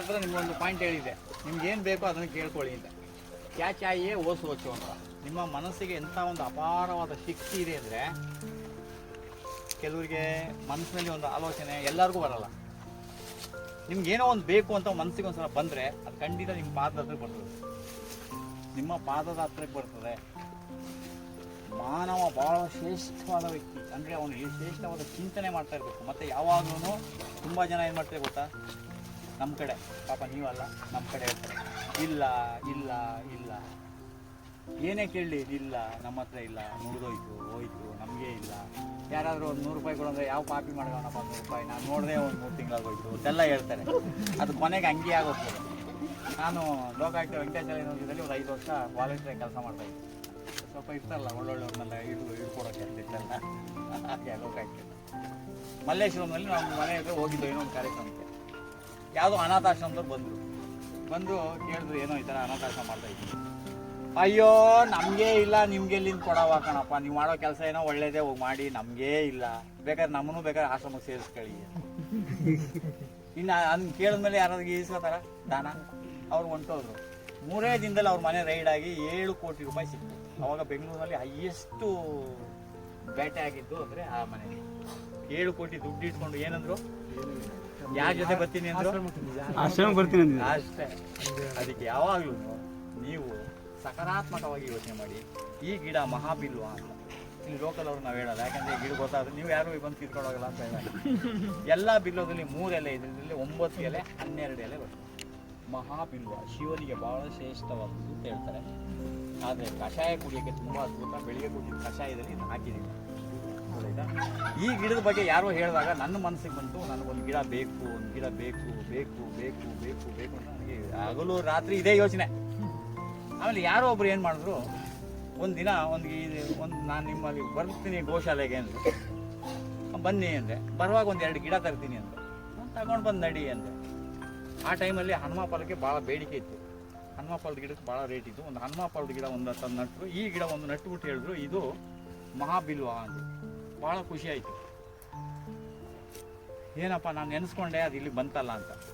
ಹತ್ರ ನಿಮ್ಗೊಂದು ಪಾಯಿಂಟ್ ಹೇಳಿದೆ. ನಿಮ್ಗೆ ಏನು ಬೇಕೋ ಅದನ್ನು ಕೇಳ್ಕೊಳ್ಳಿ ಅಂತ. ಕ್ಯಾ ಚಾಯಿಯೇ ಓಸೋಚು ಅಂತ. ನಿಮ್ಮ ಮನಸ್ಸಿಗೆ ಎಂಥ ಒಂದು ಅಪಾರವಾದ ಶಕ್ತಿ ಇದೆ ಅಂದರೆ ಕೆಲವರಿಗೆ ಮನಸ್ಸಿನಲ್ಲಿ ಒಂದು ಆಲೋಚನೆ ಎಲ್ಲರಿಗೂ ಬರಲ್ಲ. ನಿಮ್ಗೆ ಏನೋ ಒಂದು ಬೇಕು ಅಂತ ಮನಸ್ಸಿಗೆ ಒಂದ್ಸಲ ಬಂದರೆ ಅದು ಖಂಡಿತ ನಿಮ್ಮ ಪಾದದ ಹತ್ರಕ್ಕೆ ಬರ್ತದೆ. ನಿಮ್ಮ ಪಾದದ ಹತ್ರಕ್ಕೆ ಬರ್ತದೆ. ಮಾನವ ಬಹಳ ಶ್ರೇಷ್ಠವಾದ ವ್ಯಕ್ತಿ. ಅಂದರೆ ಅವನು ಶ್ರೇಷ್ಠವಾದ ಚಿಂತನೆ ಮಾಡ್ತಾ ಇರಬೇಕು. ಮತ್ತು ಯಾವಾಗಲೂ ತುಂಬ ಜನ ಏನು ಮಾಡ್ತಾರೆ ಗೊತ್ತಾ? ನಮ್ಮ ಕಡೆ. ಪಾಪ ನೀವಲ್ಲ ನಮ್ಮ ಕಡೆ ಹೇಳ್ತಾರೆ ಇಲ್ಲ ಇಲ್ಲ ಇಲ್ಲ. ಏನೇ ಕೇಳಲಿ ಇಲ್ಲ, ನಮ್ಮ ಹತ್ರ ಇಲ್ಲ ಮುಗಿದೋಯ್ತು ಹೋಯ್ತು, ನಮಗೆ ಇಲ್ಲ. ಯಾರಾದರೂ ಒಂದು ನೂರು ರೂಪಾಯಿ ಕೊಡೋಂದ್ರೆ ಯಾವ ಪಾಪಿ ಮಾಡೋಣಪ್ಪ ನೂರು ರೂಪಾಯಿ? ನಾನು ನೋಡಿದೆ ಒಂದು ಮೂರು ತಿಂಗಳಾಗೋಯ್ತು. ಅಂತೆಲ್ಲ ಹೇಳ್ತಾರೆ. ಅದು ಕೊನೆಗೆ ಹಂಗೆ ಆಗೋಗ್ತದೆ ನಾನು ಲೋಕಾಯುಕ್ತ ವೆಂಕಟೇಶ್ವರ ಯೂನಿವರ್ಸಿಟಿಯಲ್ಲಿ ಒಂದು ಐದು ವರ್ಷ ವಾಲಂಟಿಯರ್ ಕೆಲಸ ಮಾಡ್ತಾ ಇದ್ದೆ. ಸ್ವಲ್ಪ ಇರ್ತಾರಲ್ಲ, ಒಳ್ಳೊಳ್ಳೆಯವ್ರನ್ನೆಲ್ಲ ಹಿಡಿದು ಹಿಡ್ಕೊಡೋಕೆ ಇರ್ತಿತ್ತಲ್ಲ ಹಾಗೆ ಲೋಕಾಯುಕ್ತ. ಮಲ್ಲೇಶ್ವರಂನಲ್ಲಿ ನಾವು ಮನೆ ಹತ್ರ ಹೋಗಿದ್ದು ಏನೋ ಒಂದು ಕಾರ್ಯಕ್ರಮಕ್ಕೆ. ಯಾವುದೋ ಅನಾಥಾಶ್ರಮದವ್ರು ಬಂದರು. ಬಂದು ಕೇಳಿದ್ರು, ಏನೋ ಈ ಥರ ಅನಾಥಾಶ್ರಮ ಮಾಡ್ತಾ ಇದ್ದೀನಿ ಅಯ್ಯೋ, ನಮಗೆ ಇಲ್ಲ, ನಿಮ್ಗೆ ಎಲ್ಲಿಂದ ಕೊಡವ ಕಣಪ್ಪ? ನೀವು ಮಾಡೋ ಕೆಲಸ ಏನೋ ಒಳ್ಳೇದೇ ಹೋಗಿ ಮಾಡಿ, ನಮಗೇ ಇಲ್ಲ. ಬೇಕಾದ್ರೆ ನಮ್ಮನ್ನು ಬೇಕಾದ್ರೆ ಆಶ್ರಮಕ್ಕೆ ಸೇರಿಸ್ಕೊಳ್ಳಿ. ಇನ್ನು ಅದನ್ನ ಕೇಳಿದ್ಮೇಲೆ ಯಾರಾದ್ರೂ ಈಸ್ಕೋತಾರ ದಾನ. ಅವ್ರು ಹೊಂಟೋದ್ರು. ಮೂರೇ ದಿನದಲ್ಲಿ ಅವ್ರ ಮನೆ ರೈಡ್ ಆಗಿ ಏಳು ಕೋಟಿ ರೂಪಾಯಿ ಸಿಕ್ತು. ಅವಾಗ ಬೆಂಗಳೂರಿನಲ್ಲಿ ಹೈಯೆಸ್ಟು ಬೇಟೆ ಆಗಿದ್ದು ಅಂದ್ರೆ ಆ ಮನೆಗೆ. ಏಳು ಕೋಟಿ ದುಡ್ಡು ಇಟ್ಕೊಂಡು ಏನಂದ್ರು? ಯಾರ ಜೊತೆ ಬರ್ತೀನಿ ಅಂದ್ರು? ಆಶ್ರಮ ಬರ್ತೀನಿ ಅಷ್ಟೇ. ಅದಕ್ಕೆ ಯಾವಾಗಲೂ ನೀವು ಸಕಾರಾತ್ಮಕವಾಗಿ ಯೋಚನೆ ಮಾಡಿ. ಈ ಗಿಡ ಮಹಾಬಿಲ್ವ ಅಂತ. ಇಲ್ಲಿ ಲೋಕಲ್ ಅವ್ರು ನಾವು ಹೇಳಲ್ಲ. ಯಾಕಂದ್ರೆ ಈ ಗಿಡ ಗೊತ್ತಾದ್ರೆ ನೀವು ಯಾರು ಬಂದು ಕಿತ್ಕೊಂಡೋಗಲ್ಲ ಅಂತ ಹೇಳಲ್ಲ ಎಲ್ಲ ಬಿಲ್ಲೋದಲ್ಲಿ ಮೂರು ಎಲೆ ಇದೆ. ಇದರಲ್ಲಿ ಒಂಬತ್ತು ಎಲೆ ಹನ್ನೆರಡು ಎಲೆ ಬರ್ತದೆ. ಮಹಾಬಿಲ್ವ ಶಿವನಿಗೆ ಬಹಳ ಶ್ರೇಷ್ಠವಾದದ್ದು ಅಂತ ಹೇಳ್ತಾರೆ. ಆದರೆ ಕಷಾಯ ಕುಡಿಯೋಕ್ಕೆ ತುಂಬ ಅದ್ಭುತ, ಬೆಳಿಗ್ಗೆ ಕುಡಿದ ಕಷಾಯದಲ್ಲಿ ಇದನ್ನು ಹಾಕಿದ್ದೀನಿ ಆಯಿತಾ ಈ ಗಿಡದ ಬಗ್ಗೆ ಯಾರೋ ಹೇಳಿದಾಗ ನನ್ನ ಮನಸ್ಸಿಗೆ ಬಂತು, ನನಗೊಂದು ಗಿಡ ಬೇಕು, ಒಂದು ಗಿಡ ಬೇಕು ಬೇಕು ಬೇಕು ಬೇಕು ಬೇಕು ಅಂತ ನನಗೆ ಹಗಲು ರಾತ್ರಿ ಇದೇ ಯೋಚನೆ. ಆಮೇಲೆ ಯಾರೋ ಒಬ್ರು ಏನು ಮಾಡಿದ್ರು, ಒಂದು ದಿನ ಒಂದು ಒಂದು ನಾನು ನಿಮ್ಮಲ್ಲಿ ಬರ್ತೀನಿ ಗೋಶಾಲೆಗೆ ಅಂದರು. ಬನ್ನಿ ಅಂದರೆ, ಬರುವಾಗ ಒಂದು ಎರಡು ಗಿಡ ತರ್ತೀನಿ ಅಂದೆ ತಗೊಂಡು ಬಂದು ನಡಿ ಅಂದೆ ಆ ಟೈಮಲ್ಲಿ ಹನುಮ ಫಲಕ್ಕೆ ಭಾಳ ಬೇಡಿಕೆ ಇತ್ತು. ಹನುಮ ಫಲದ ಗಿಡಕ್ಕೆ ಭಾಳ ರೇಟ್ ಇತ್ತು. ಒಂದು ಹನುಮ ಗಿಡ ಒಂದು ತಂದು ನಟ್ಟರು ಈ ಗಿಡ ಒಂದು ನಟ್ಟುಬಿಟ್ಟು ಹೇಳಿದ್ರು, ಇದು ಮಹಾಬಿಲ್ವ ಅಂತ ಭಾಳ ಖುಷಿ ಆಯಿತು. ಏನಪ್ಪ, ನಾನು ನೆನೆಸ್ಕೊಂಡೆ ಅದು ಇಲ್ಲಿ ಬಂತಲ್ಲ ಅಂತ.